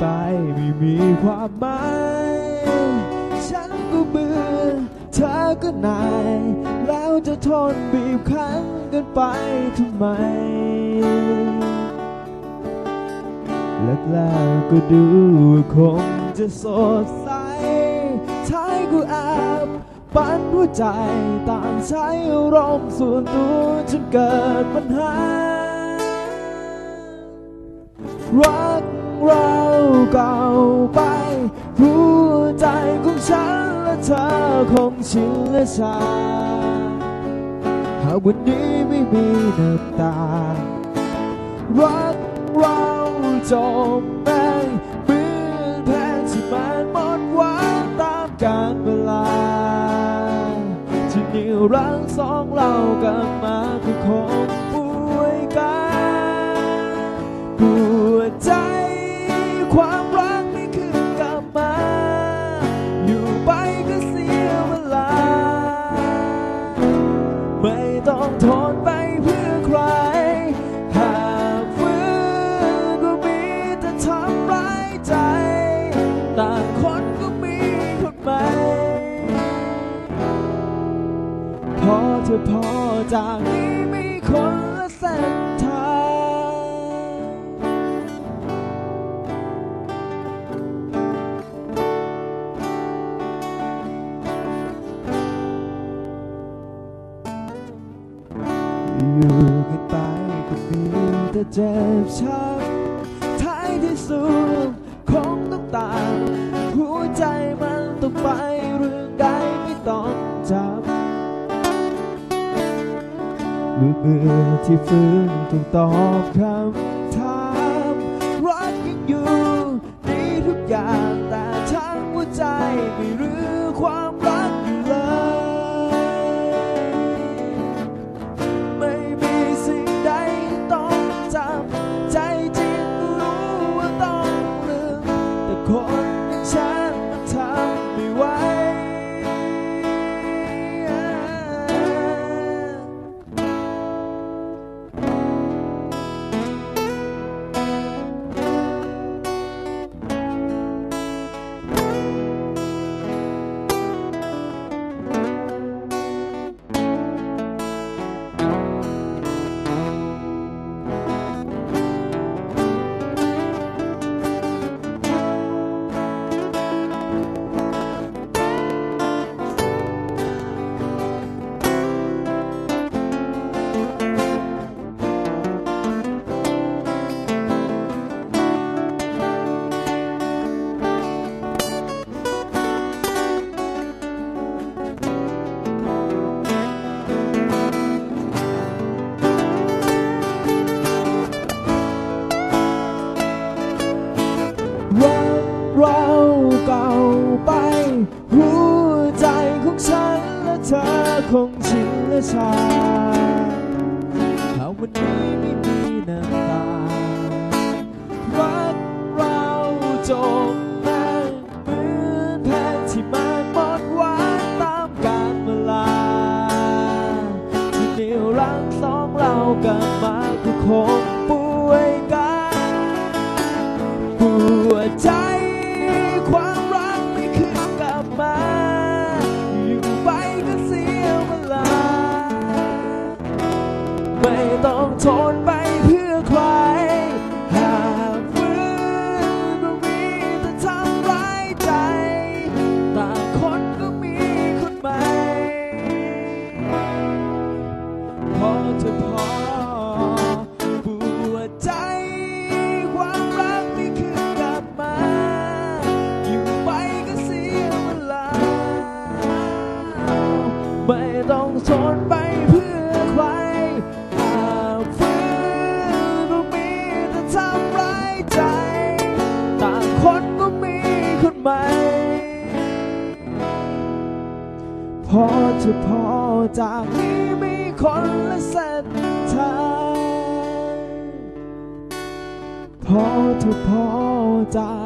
ไปไม่มีความหมาย ฉันก็เบื่อเธอก็นาย แล้วจะทนบีบคั้นกันไปทำไมแรกๆก็ดูคงจะสดใสท้ายก็แอบปันหัวใจตางใช้อารมณ์ส่วนตัวจนเกิดปัญหารัก เราเก่าไปหัวใจของฉันและเธอคงชินและชาหากวันนี้ไม่มีน้ำตา รักเราจบไปเหมือนแผนที่มันหมดหวังตามกาลเวลา ที่นิ้วรั้งสองเรากลับมาก็คง พอจากนี้มีคนละเส้นทางอยู่กันไปก็มีแต่เจ็บช้ำท้ายที่สุดคงต้องตายหัวใจมันต้องไปเรื่องใด เบื่อที่ฟื้นต้องตอบคำ คงชินและชาถ้าวันนี้ไม่มีน้ำตา รักเราจบแม้เหมือนแผนที่มันหมดหวานตามกาลเวลา ที่นิ้วรั้งสองเรากลับมาก็คง ต้องทนไปเพื่อใคร หากฟื้นก็มีแต่ทำร้ายใจ ต่างคนก็มีคนใหม่ พอเธอพอปวดใจ ความรักไม่คืนกลับมา อยู่ไปก็เสียเวลา ไม่ต้องทนไป มีคนใหม่พอจะพอจากนี้มีคนละเส้นทางพอเธอพอจาก